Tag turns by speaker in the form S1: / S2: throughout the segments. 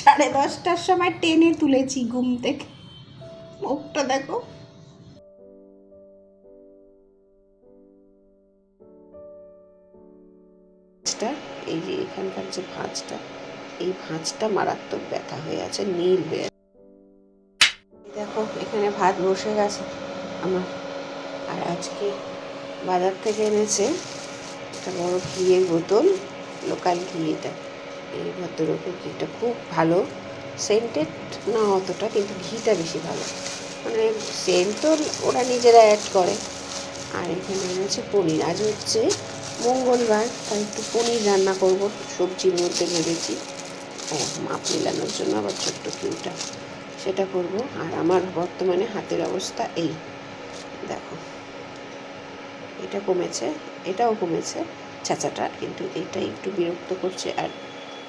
S1: সাড়ে দশটার সময় টেনে তুলেছি ঘুম থেকে। মুখটা দেখো।
S2: এই যে এখানকার যে ভাঁজটা, এই ভাঁজটা মারাত্মক ব্যথা হয়ে আছে, নীল হয়ে দেখো, এখানে ভাত বসে গেছে আমার। আর আজকে বাজার থেকে এনেছে একটা বড় ঘিয়ের বোতল, লোকাল ঘি এটা এই ভদ্রলোকের ঘিটা খুব ভালো। সেন্টেড না অতটা, কিন্তু ঘিটা বেশি ভালো। মানে সেন্ট তো ওরা নিজেরা অ্যাড করে। আর এখানে হচ্ছে পনির। আজ হচ্ছে মঙ্গলবার, তাই একটু পনির রান্না করব। সবজির মধ্যে ভেবেছি। ও, মাপ মেলানোর জন্য আবার ছোট্ট কিউটা সেটা করব। আর আমার বর্তমানে হাতের অবস্থা এই। দেখো। এটা কমেছে, এটাও কমেছে। চাচাটা কিন্তু এটা একটু বিরক্ত করছে। আর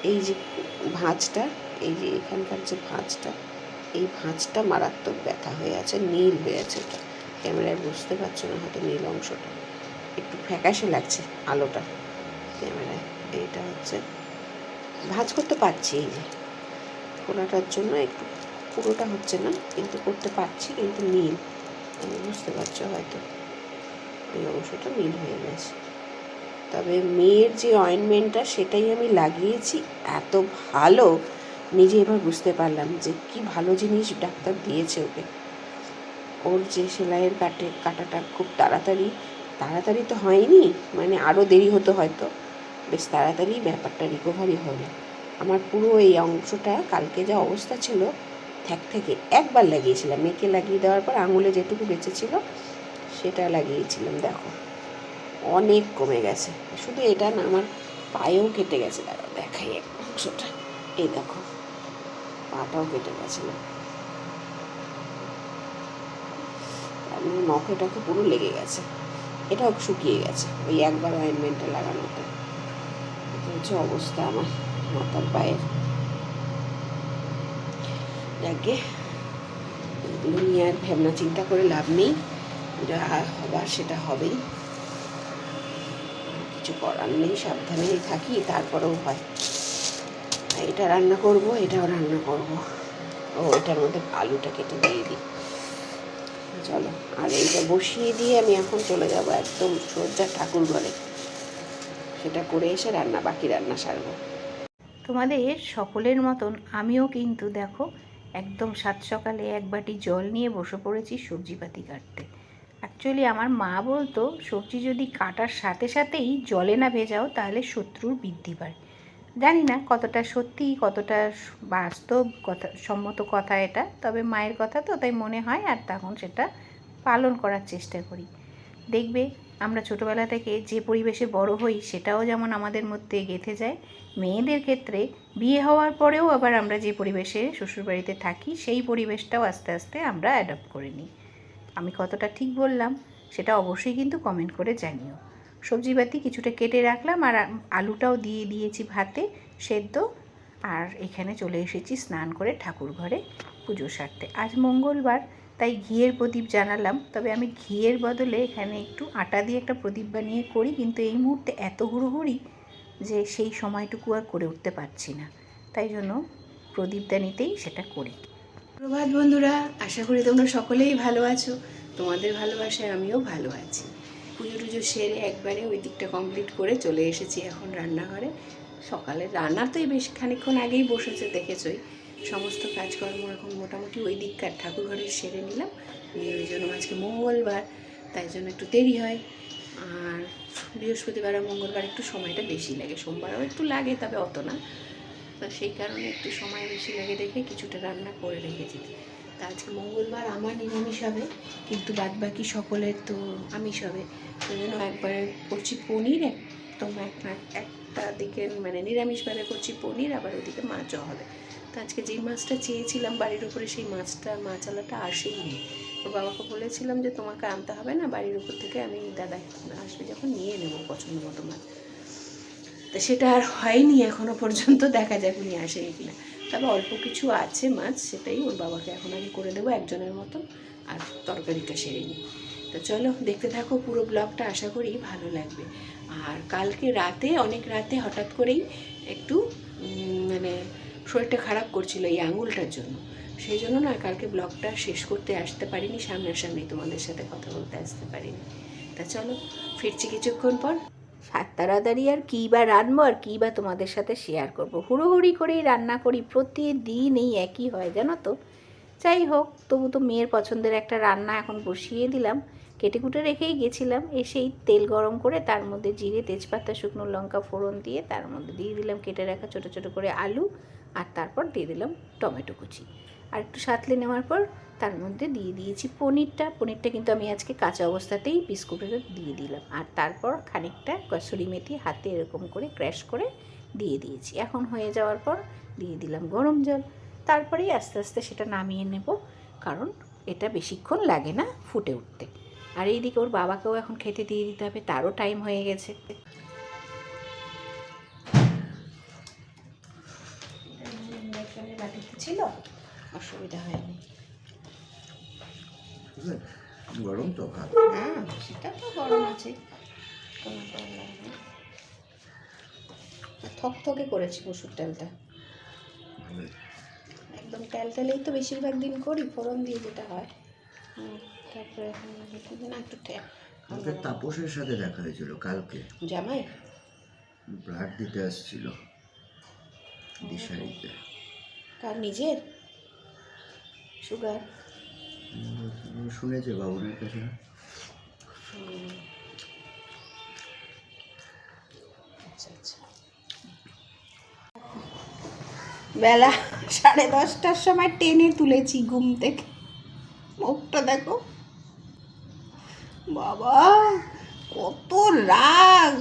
S2: এই যে ভাঁজটা, এই যে এখানকার যে ভাঁজটা, এই ভাঁজটা মারাত্মক ব্যথা হয়ে আছে, নীল হয়ে আছে ওটা ক্যামেরায় বুঝতে পারছ না হয়তো নীল অংশটা। একটু ফ্যাকাশে লাগছে আলোটা ক্যামেরায়। এইটা হচ্ছে, ভাঁজ করতে পারছি এই যে। ফোলাটার জন্য একটু, পুরোটা হচ্ছে না, কিন্তু করতে পারছি, কিন্তু নীল। আমি বুঝতে পারছ হয়তো। এই অংশটা নীল হয়ে গেছে। তবে মেয়ের যে অয়েনমেন্টটা সেটাই আমি লাগিয়েছি, এত ভালো, নিজে এবার বুঝতে পারলাম যে কি ভালো জিনিস ডাক্তার দিয়েছে ওকে। ওর যে সেলাইয়ের কাটে, কাটাটা খুব তাড়াতাড়ি তাড়াতাড়ি তো হয়নি মানে আরও দেরি হতো হয়তো, বেশ তাড়াতাড়ি ব্যাপারটা রিকভারি হলো। আমার পুরো এই অংশটা, কালকে যা অবস্থা ছিল থ্যাক থেকে একবার লাগিয়েছিলাম। মেয়েকে লাগিয়ে দেওয়ার পর আঙুলে যেটুকু বেঁচেছিল, সেটা লাগিয়েছিলাম, দেখো। অনেক কমে গেছে। শুধু এটা না, আমার পায়েও কেটে গেছে দাঁড়াও দেখাই এক অংশটা। এই দেখো, পাটাও কেটে গেছে না। মানে নখে টখে পুরো লেগে গেছে। এটাও শুকিয়ে গেছে, ওই একবার অয়েনমেন্টটা লাগানোতে। এটা হচ্ছে অবস্থা আমার মাথার পায়ের। যাকে এগুলো নিয়ে আর ভাবনা চিন্তা করে লাভ নেই। যা হবার সেটা হবেই। কিছু করার নেই সাবধানেই থাকি, তারপরেও হয়। এটা রান্না করব, এটাও রান্না করব। ও, এটার মধ্যে আলুটা কেটে দিয়ে দিই। চলো, আর এইটা বসিয়ে দিয়ে আমি এখন চলে যাব একদম সোজা ঠাকুর ঘরে। সেটা করে এসে রান্না, বাকি রান্না সারবো।
S1: তোমাদের সকলের মতন আমিও কিন্তু দেখো, একদম সাত সকালে এক বাটি জল নিয়ে বসে পড়েছি সবজিপাতি কাটতে। অ্যাকচুয়ালি আমার মা বলতো, সবজি যদি কাটার সাথে সাথেই জলে না ভেজাও, তাহলে শত্রুর বৃদ্ধি পায়। জানি না কতটা সত্যি, কতটা বাস্তব কথা সম্মত কথা এটা, তবে মায়ের কথা তো তাই মনে হয়, আর তখন সেটা পালন করার চেষ্টা করি। দেখবে, আমরা ছোটোবেলা থেকে যে পরিবেশে বড় হই, সেটাও যেমন আমাদের মধ্যে গেঁথে যায়। মেয়েদের ক্ষেত্রে বিয়ে হওয়ার পরেও আবার আমরা যে পরিবেশে শ্বশুরবাড়িতে থাকি, সেই পরিবেশটাও আস্তে আস্তে আমরা অ্যাডপ্ট করে নিই। আমি কতটা ঠিক বললাম সেটা অবশ্যই কিন্তু কমেন্ট করে জানিও। সবজিপাতি কিছুটা কেটে রাখলাম আর আলুটাও দিয়ে দিয়েছি ভাতে সেদ্ধ আর এখানে চলে এসেছি স্নান করে ঠাকুর ঘরে পুজো সারতে। আজ মঙ্গলবার, তাই ঘিয়ের প্রদীপ জানালাম। তবে আমি ঘিয়ের বদলে এখানে একটু আটা দিয়ে একটা প্রদীপ বানিয়ে করি, কিন্তু এই মুহূর্তে এত হুড়োহুড়ি যে সেই সময়টুকু আর করে উঠতে পারছি না। তাই জন্য প্রদীপদানিতেই সেটা করি। প্রভাত বন্ধুরা, আশা করি তোমরা সকলেই ভালো আছো। তোমাদের ভালোবাসায় আমিও ভালো আছি। পুজো টুজো সেরে একবারে ওই দিকটা কমপ্লিট করে চলে এসেছি এখন রান্নাঘরে। সকালে রান্না তো এই বেশ খানিক্ষণ আগেই বসেছে, দেখেছই। সমস্ত কাজকর্ম এখন মোটামুটি ওই দিককার ঠাকুর ঘরে সেরে নিলাম। নিয়ে ওই জন্য আজকে মঙ্গলবার, তাই জন্য একটু দেরি হয়। আর বৃহস্পতিবার আর মঙ্গলবার একটু সময়টা বেশি লাগে। সোমবারও একটু লাগে, তবে অত না। তো সেই কারণে একটু সময় বেশি লাগে দেখে কিছুটা রান্না করে রেখেছি। তা আজকে মঙ্গলবার আমার নিরামিষ হবে, কিন্তু বাদ বাকি সকলের তো আমিষ হবে। ওই জন্য একবারে করছি পনির একদম একটা দিকে মানে নিরামিষভাবে করছি পনির, আবার ওদিকে মাছও হবে। তো আজকে যেই মাছটা চেয়েছিলাম বাড়ির উপরে, সেই মাছটা মাছালাটা আসেইনি ওর বাবাকে বলেছিলাম যে তোমাকে আনতে হবে না, বাড়ির উপর থেকে আমি দাদা আসবে যখন, নিয়ে নেব পছন্দ মতো মাছ। তা সেটা আর হয়নি, এখনও পর্যন্ত দেখা যাক উনি আসেনি কিনা। তবে অল্প কিছু আছে মাছ, সেটাই ওর বাবাকে এখন আমি করে দেবো একজনের মতো আর তরকারিটা সেরে নিই। তো চলো, দেখতে থাকো পুরো ব্লগটা, আশা করি ভালো লাগবে। আর কালকে রাতে, অনেক রাতে হঠাৎ করেই একটু মানে
S2: শরীরটা খারাপ করছিল এই আঙুলটার জন্য। সেই জন্য না কালকে ব্লগটা শেষ করতে আসতে পারিনি, সামনাসামনি তোমাদের সাথে কথা বলতে আসতে পারিনি। তা চলো, ফিরছি কিছুক্ষণ পর।
S1: তাড়াতাড়ি আর কী বা রান্নবো আর কী বা তোমাদের সাথে শেয়ার করব। হুড়োহুড়ি করেই রান্না করি, প্রতিদিন এই একই হয়, জানো তো। যাই হোক, তবু তো মেয়ের পছন্দের একটা রান্না এখন বসিয়ে দিলাম। কেটে কুটে রেখেই গেছিলাম, এসেই তেল গরম করে তার মধ্যে জিরে, তেজপাতা, শুকনো লঙ্কা ফোড়ন দিয়ে তার মধ্যে দিয়ে দিলাম কেটে রাখা ছোটো ছোটো করে আলু আর তারপর দিয়ে দিলাম টমেটো কুচি। আর একটু সাঁতলে নেওয়ার পর তার মধ্যে দিয়ে দিয়েছি পনিরটা। পনিরটা কিন্তু আমি আজকে কাঁচা অবস্থাতেই বিস্কুটের দিয়ে দিলাম। আর তারপর খানিকটা কসুরি মেথি হাতে এরকম করে ক্র্যাশ করে দিয়ে দিয়েছি। এখন হয়ে যাওয়ার পর দিয়ে দিলাম গরম জল। তারপরেই আস্তে আস্তে সেটা নামিয়ে নেব, কারণ এটা বেশিক্ষণ লাগে না ফুটে উঠতে। আর এইদিকে ওর বাবাকেও এখন খেতে দিয়ে দিতে হবে, তারও টাইম হয়ে গেছে।
S2: ছিল? অসুবিধা হয়নি।
S3: গরম তো ভাত।
S2: হ্যাঁ সেটা তো গরম আছে। কোনো প্রবলেম নেই থকথকে করেছি মসুর ডালটা।
S3: ভালোই।
S2: একদম ট্যালটেলেই তো বেশিরভাগ দিন করি ফোড়ন দিয়ে যেটা হয়। তারপরে না একটু
S3: আমাকে তাপসের সাথে দেখা হয়েছিল কালকে।
S2: জামাই?
S3: ব্লাড দিতে আসছিল দিশারিতে।
S2: কার নিজের? সুগার?
S3: শুনেছে বাবুনের কাছে।
S2: বেলা সাড়ে দশটার সময় টেনে তুলেছি ঘুম থেকে। মুখটা দেখো। বাবা, কত রাগ।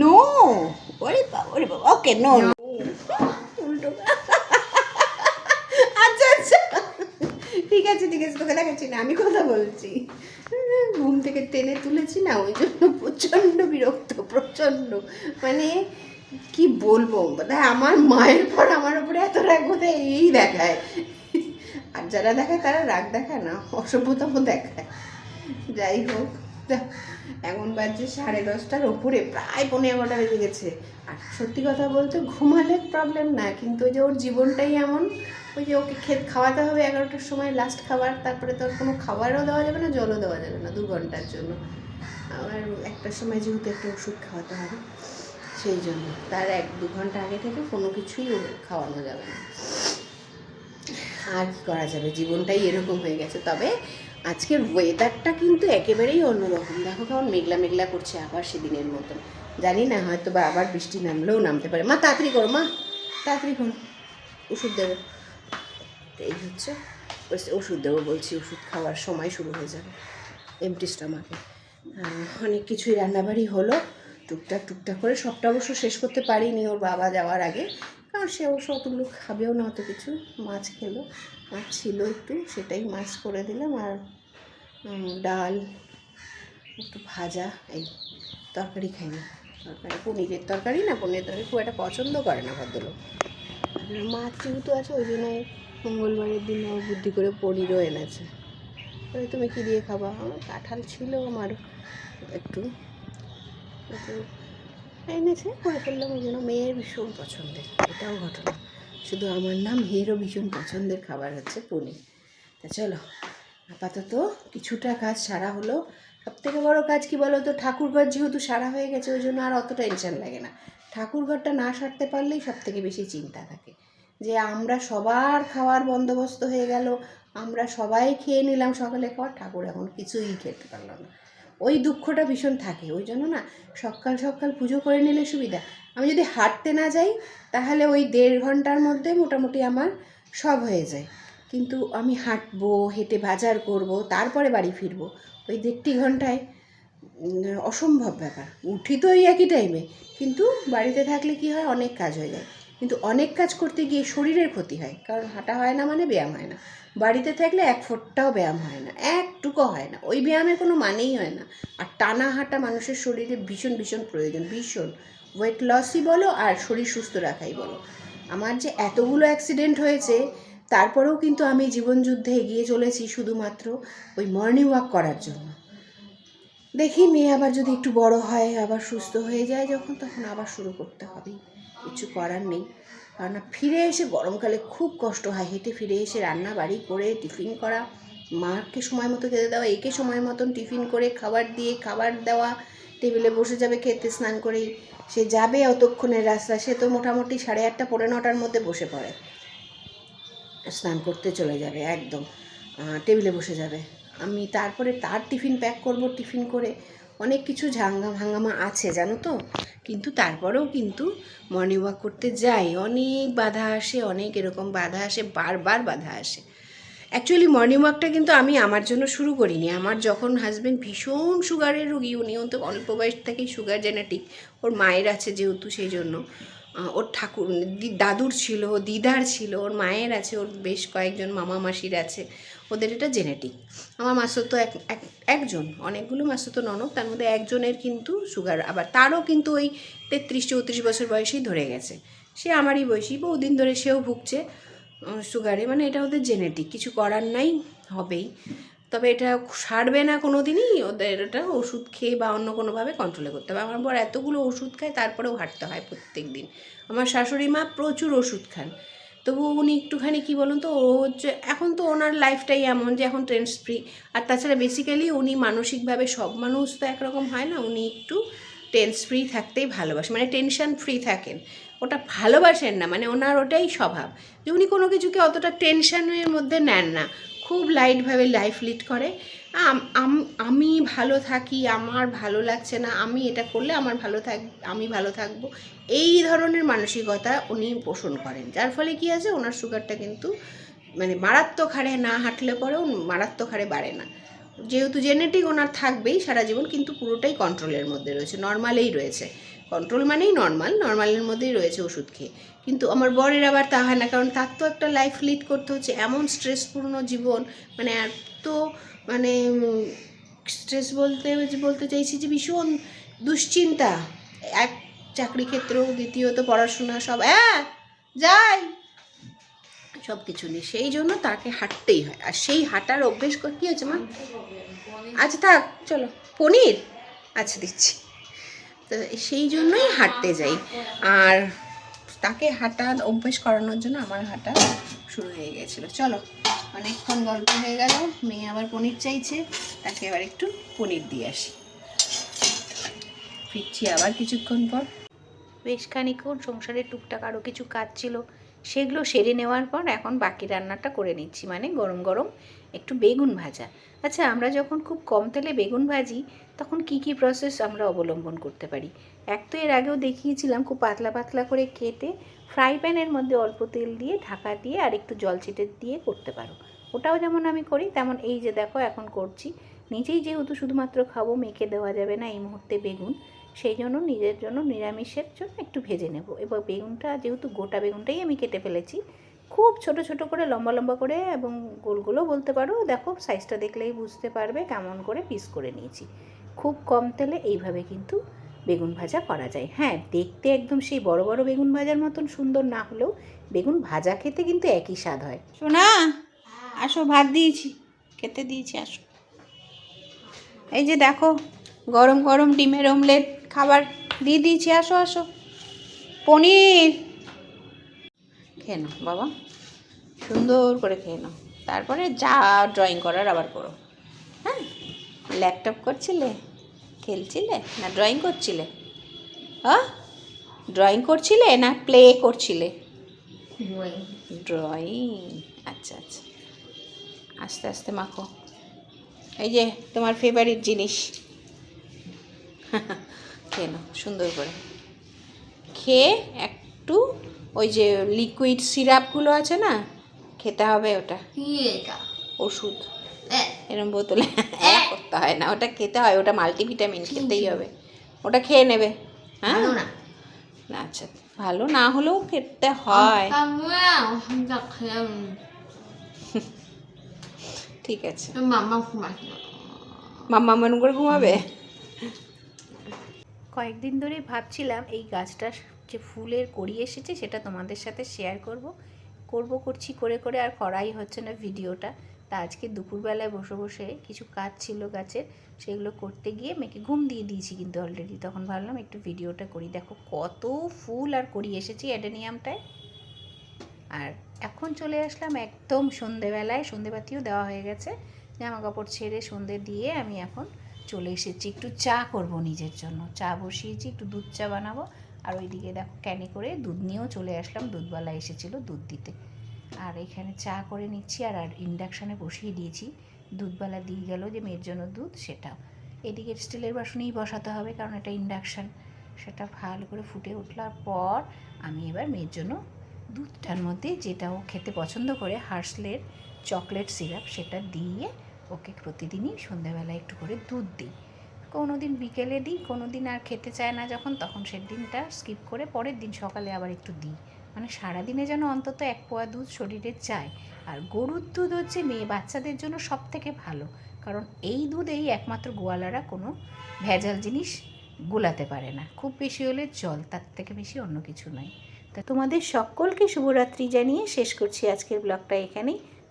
S2: নো। ওরে বাবা ওরে বাবা, ওকে নো। উল্টো আচ্ছা আচ্ছা ঠিক আছে ঠিক আছে, তোকে দেখাচ্ছি না, আমি কথা বলছি। ঘুম থেকে টেনে তুলেছি না, ওই জন্য প্রচণ্ড বিরক্ত, প্রচণ্ড। মানে কি বলব? মানে আমার মায়ের পর আমার উপরে এত রাগ বোধহয় এই দেখায়। আর যারা দেখায়, তারা রাগ দেখায় না অসভ্যতম দেখায়। যাই হোক এখন বাজছে সাড়ে দশটার ওপরে, প্রায় পনেরো এগারোটা বেজে গেছে। আর সত্যি কথা বলতে, ঘুমালে প্রবলেম না, কিন্তু ওই যে ওর জীবনটাই এমন ওই যে ওকে খেত খাওয়াতে হবে এগারোটার সময় লাস্ট খাবার তারপরে তোর কোনো খাবারও দেওয়া যাবে না জলও দেওয়া যাবে না দু ঘণ্টার জন্য। আবার একটার সময় যেহেতু একটা ওষুধ খাওয়াতে হবে সেই জন্য। তার এক দু ঘণ্টা আগে থেকে কোনো কিছুই খাওয়ানো যাবে না। আর কি করা যাবে? জীবনটাই এরকম হয়ে গেছে। তবে আজকের ওয়েদারটা কিন্তু একেবারেই অন্যরকম। দেখো কেমন মেঘলা মেঘলা করছে আবার সেদিনের মতন। জানি না হয়তো বা আবার বৃষ্টি নামলেও নামতে পারে। মা তাড়াতাড়ি করো মা। তাড়াতাড়ি করো। ওষুধ দেবো। এই হচ্ছে। ওষুধ দেবো, বলছি, ওষুধ খাওয়ার সময় শুরু হয়ে যাবে। এমটি স্টমাকে অনেক কিছুই রান্নাবাড়ি হলো। টুকটাক টুকটাক করে সবটা অবশ্য শেষ করতে পারিনি ওর বাবা যাওয়ার আগে। কারণ সে অবশ্য অতগুলো খাবেও না, অত কিছু। মাছ খেলো। মাছ ছিল একটু, সেটাই মাছ করে দিলাম। আর ডাল, একটু ভাজা, এই তরকারি খাই না তরকারি, পনিরের তরকারি না, পনিরের তরকারি খুব একটা পছন্দ করে না ভদ্রলোক। মাছ যেহেতু আছে, ওই জন্য মঙ্গলবারের দিন ও বুদ্ধি করে পনিরও এনেছে। বলে, তুমি কী দিয়ে খাবা? আমার কাঁঠাল ছিল আমার একটু একটু এনেছে করে ফেললাম ওই জন্য মেয়ের ভীষণ পছন্দের। এটাও ঘটনা। শুধু আমার নাম মেয়েরও ভীষণ পছন্দের খাবার হচ্ছে পনির। তা চলো আপাতত কিছুটা কাজ সারা হলো। সব থেকে বড়ো কাজ কি বলো তো ঠাকুরঘর যেহেতু সারা হয়ে গেছে ওই জন্য আর অত টেনশন লাগে না। ঠাকুরঘরটা না সারতে পারলেই সব থেকে বেশি চিন্তা থাকে। যে আমরা সবার খাওয়ার বন্দোবস্ত হয়ে গেল, আমরা সবাই খেয়ে নিলাম সকালে খাওয়ার। ঠাকুর এখন কিছুই খেতে পারল না। ওই দুঃখটা ভীষণ থাকে, ওই জন্য না সকাল সকাল পুজো করে নিলে সুবিধা। আমি যদি হাঁটতে না যাই, তাহলে ওই দেড় ঘণ্টার মধ্যে মোটামুটি আমার সব হয়ে যায়। কিন্তু আমি হাঁটবো, হেঁটে বাজার করব, তারপরে বাড়ি ফিরবো, ওই দেড়টি ঘন্টায় অসম্ভব ব্যাপার। উঠি তো ওই একই টাইমে কিন্তু বাড়িতে থাকলে কি হয়, অনেক কাজ হয়ে যায়। কিন্তু অনেক কাজ করতে গিয়ে শরীরের ক্ষতি হয়। কারণ হাঁটা হয় না মানে ব্যায়াম হয় না। বাড়িতে থাকলে এক ফোঁটটাও ব্যায়াম হয় না একটুকু হয় না। ওই ব্যায়ামের কোনো মানেই হয় না। আর টানা হাঁটা মানুষের শরীরে ভীষণ ভীষণ প্রয়োজন, ভীষণ। ওয়েট লসই বলো আর শরীর সুস্থ রাখাই বলো। আমার যে এতগুলো অ্যাক্সিডেন্ট হয়েছে, তারপরেও কিন্তু আমি জীবনযুদ্ধে এগিয়ে চলেছি শুধুমাত্র ওই মর্নিং ওয়াক করার জন্য। দেখি মেয়ে আবার যদি একটু বড় হয়, আবার সুস্থ হয়ে যায় যখন, তখন আবার শুরু করতে হবেই। কিছু করার নেই। কারণ ফিরে এসে গরমকালে খুব কষ্ট হয়। হেঁটে ফিরে এসে রান্না বাড়ি করে টিফিন করা, মাকে সময় মতো খেতে দেওয়া, একে সময় মতন টিফিন করে খাবার দিয়ে খাবার দেওয়া, টেবিলে বসে যাবে খেতে স্নান করেই। সে যাবে অতক্ষণের রাস্তা সে তো মোটামুটি সাড়ে আটটা, পৌনে নটার মধ্যে বসে পড়ে। স্নান করতে চলে যাবে, একদম। টেবিলে বসে যাবে। আমি তারপরে তার টিফিন প্যাক করব, টিফিন করে। অনেক কিছু ঝাঙ্গা ভাঙ্গামা আছে, জানো তো? কিন্তু তারপরেও কিন্তু মর্নিং ওয়াক করতে যাই। অনেক বাধা আসে, অনেক এরকম বাধা আসে, বারবার বাধা আসে। অ্যাকচুয়ালি মর্নিং ওয়াকটা কিন্তু আমি আমার জন্য শুরু করিনি। আমার যখন হাজব্যান্ড ভীষণ সুগারের রুগী উনিও তো অল্প বয়স থেকেই সুগার জেনেটিক ওর মায়ের আছে যেহেতু সেই জন্য। ওর ঠাকুর দাদুর ছিল, দিদার ছিল, ওর মায়ের আছে, ওর বেশ কয়েকজন মামা মাসির আছে। ওদের এটা জেনেটিক আমার মাসুর তো এক, এক- একজন, অনেকগুলো মাসুর তো ননদ, তার মধ্যে একজনের কিন্তু সুগার আবার তারও কিন্তু ওই তেত্রিশ, চৌত্রিশ বছর বয়সেই ধরে গেছে। সে আমারই বয়সী, বহুদিন ধরে সেও ভুগছে সুগারে মানে এটা ওদের জেনেটিক কিছু করার নাই, হবেই। তবে এটা সারবে না কোনো দিনই ওদের এটা ওষুধ খেয়ে বা অন্য কোনোভাবে কন্ট্রোলে করতে হবে। আমার বর এতগুলো ওষুধ খায়, তারপরেও হাঁটতে হয় প্রত্যেক দিন আমার শাশুড়ি মা প্রচুর ওষুধ খান। তবু উনি একটুখানি কী বলুন তো, ও হচ্ছে, এখন তো ওনার লাইফটাই এমন যে এখন টেন্স ফ্রি আর তাছাড়া বেসিক্যালি উনি মানসিকভাবে সব মানুষ তো একরকম হয় না, উনি একটু টেন্স ফ্রি থাকতেই ভালোবাসেন মানে টেনশন ফ্রি থাকেন। ওটা ভালোবাসেন না মানে ওনার ওটাই স্বভাব। যে উনি কোনো কিছুকে অতটা টেনশনের মধ্যে নেন না। খুব লাইটভাবে লাইফ লিড করে। আম- ভালো থাকি, আমার ভালো লাগছে না, আমি এটা করলে আমার ভালো থাক, আমি ভালো থাকব। এই ধরনের মানসিকতা উনি পোষণ করেন। যার ফলে কি আছে, ওনার সুগারটা কিন্তু মানে মারাত্মক হারে না হাঁটলে পরেও মারাত্মক হারে বাড়ে না। যেহেতু জেনেটিক ওনার থাকবেই সারা জীবন, কিন্তু পুরোটাই কন্ট্রোলের মধ্যে রয়েছে নর্মালেই রয়েছে। কন্ট্রোল মানেই নর্মাল নর্মালের মধ্যেই রয়েছে ওষুধ খেয়ে। কিন্তু আমার বরের আবার তা হয় না, কারণ তার তো একটা লাইফ লিড করতে হচ্ছে, এমন স্ট্রেসপূর্ণ জীবন মানে এত মানে স্ট্রেস বলতে বলতে চাইছি যে ভীষণ দুশ্চিন্তা। এক চাকরি ক্ষেত্র, দ্বিতীয়ত পড়াশোনা, সব হ্যাঁ যাই। সব কিছু নিয়ে, সেই জন্য তাকে হাঁটতেই হয়। আর সেই হাঁটার অভ্যেস কী হচ্ছে মা? আচ্ছা থাক, চলো। পনির? আচ্ছা দিচ্ছি। তো সেই জন্যই হাঁটতে যাই। আর তাকে হাঁটা অভ্যেস করানোর জন্য আমার হাঁটা শুরু হয়ে গেছিল। চলো। অনেকক্ষণ গল্প হয়ে গেল, মেয়ে আবার পনির চাইছে, তাকে আবার একটু পনির দিয়ে আসি। ফিরছি আবার কিছুক্ষণ পর।
S1: বেশ খানিক্ষণ সংসারে টুকটাক আরও কিছু কাজ ছিল। সেগুলো সেরে নেওয়ার পর এখন বাকি রান্নাটা করে নিচ্ছি মানে গরম গরম একটু বেগুন ভাজা। আচ্ছা আমরা যখন খুব কম তেলে বেগুন ভাজি, তখন কি কি প্রসেস আমরা অবলম্বন করতে পারি? এক তো এর আগেও দেখিয়েছিলাম খুব পাতলা পাতলা করে কেটে ফ্রাই প্যানের মধ্যে অল্প তেল দিয়ে ঢাকা দিয়ে আর একটু জল ছিটে দিয়ে করতে পারো। ওটাও যেমন আমি করি, তেমন এই যে দেখো এখন করছি। নিজেই যেহেতু শুধুমাত্র খাব, মেখে দেওয়া যাবে না এই মুহূর্তে বেগুন। সেই জন্য নিজের জন্য নিরামিষের জন্য একটু ভেজে নেব। এবার বেগুনটা, যেহেতু গোটা বেগুনটাই আমি কেটে ফেলেছি, খুব ছোট ছোট করে, লম্বা লম্বা করে এবং গোল গোলও বলতে পারো, দেখো সাইজটা দেখলেই বুঝতে পারবে কেমন করে পিস করে নিয়েছি। খুব কম তেলে এইভাবে কিন্তু বেগুন ভাজা করা যায়। হ্যাঁ দেখতে একদম সেই বড় বড় বেগুন ভাজার মতন সুন্দর না হলেও বেগুন ভাজা খেতে কিন্তু একই স্বাদ হয়। শোনা আসো, ভাত দিয়েছি, খেতে দিয়েছি, আসো। এই যে দেখো, গরম গরম ডিমের অমলেট খাবার দিয়ে দিয়েছি, আসো আসো। পনির। খেয়ে নাও, বাবা। সুন্দর করে খেয়ে নাও। তারপরে যা ড্রয়িং করার আবার করো। হ্যাঁ? ল্যাপটপ করছিলে? খেলছিলে? না ড্রয়িং করছিলে? হ্যাঁ ড্রয়িং করছিলে না প্লে করছিলে? ড্রয়িং আচ্ছা আচ্ছা। আস্তে আস্তে মাখো। এই যে তোমার ফেভারিট জিনিস। খেয়ে নাও সুন্দর করে। খেয়ে একটু ওই যে লিকুইড সিরাপগুলো আছে না খেতে হবে ওটা। ওষুধ। এরম বোতলে। করতে হয় না ওটা খেতে হয় ওটা মাল্টিভিটামিন খেতেই হবে। ওটা খেয়ে নেবে। হ্যাঁ? না। আচ্ছা ভালো না হলেও খেতে হয়। ঠিক আছে। মাম্মা মন করে ঘুমাবে? কয়েকদিন ধরে ভাবছিলাম এই গাছটা যে ফুলের কড়ি এসেছে সেটা তোমাদের সাথে শেয়ার করব। করব করছি করে করে আর করাই হচ্ছে না ভিডিওটা। তা আজকে দুপুরবেলায় বসে বসে কিছু কাজ ছিল গাছের, সেগুলো করতে গিয়ে মেয়েকে ঘুম দিয়ে দিয়েছি কিন্তু অলরেডি তখন ভাবলাম একটু ভিডিওটা করি। দেখো কত ফুল আর করি এসেছি অ্যাডেনিয়ামটায়
S2: আর এখন চলে আসলাম একদম সন্ধেবেলায়, সন্ধেবাতিও দেওয়া হয়ে গেছে। জামা কাপড় ছেড়ে সন্ধে দিয়ে আমি এখন চলে এসেছি। একটু চা করব নিজের জন্য। চা বসিয়েছি, একটু দুধ চা বানাবো। আর ওইদিকে দেখো ক্যানে করে দুধ নিয়েও চলে আসলাম। দুধওয়ালা এসেছিল দুধ দিতে। আর এখানে চা করে নিচ্ছি আর আর ইন্ডাকশানে বসিয়ে দিয়েছি। দুধওয়ালা দিয়ে গেল যে মেয়ের জন্য দুধ, সেটাও। এদিকে স্টিলের বাসনেই বসাতে হবে কারণ এটা ইন্ডাকশান সেটা ভালো করে ফুটে উঠলার পর আমি এবার মেয়ের জন্য দুধটার মধ্যে যেটা ও খেতে পছন্দ করে, হার্সলের চকলেট সিরাপ সেটা দিয়ে ওকে প্রতিদিনই সন্ধ্যাবেলায় একটু করে দুধ দিই। কোনো দিন বিকেলে দিই কোনো দিন আর খেতে চায় না যখন, তখন সে দিনটা স্কিপ করে পরের দিন সকালে আবার একটু দিই। মানে সারাদিনে যেন অন্তত এক পোয়া দুধ শরীরে চায়। আর গরুর দুধ হচ্ছে মেয়ে বাচ্চাদের জন্য সব থেকে ভালো। কারণ এই দুধেই একমাত্র গোয়ালারা কোনো ভেজাল জিনিস গুলাতে পারে না। খুব বেশি হলে জল, তার থেকে বেশি অন্য কিছু নয়। তা তোমাদের সকলকে শুভরাত্রি জানিয়ে শেষ করছি আজকের ব্লগটা এখানেই।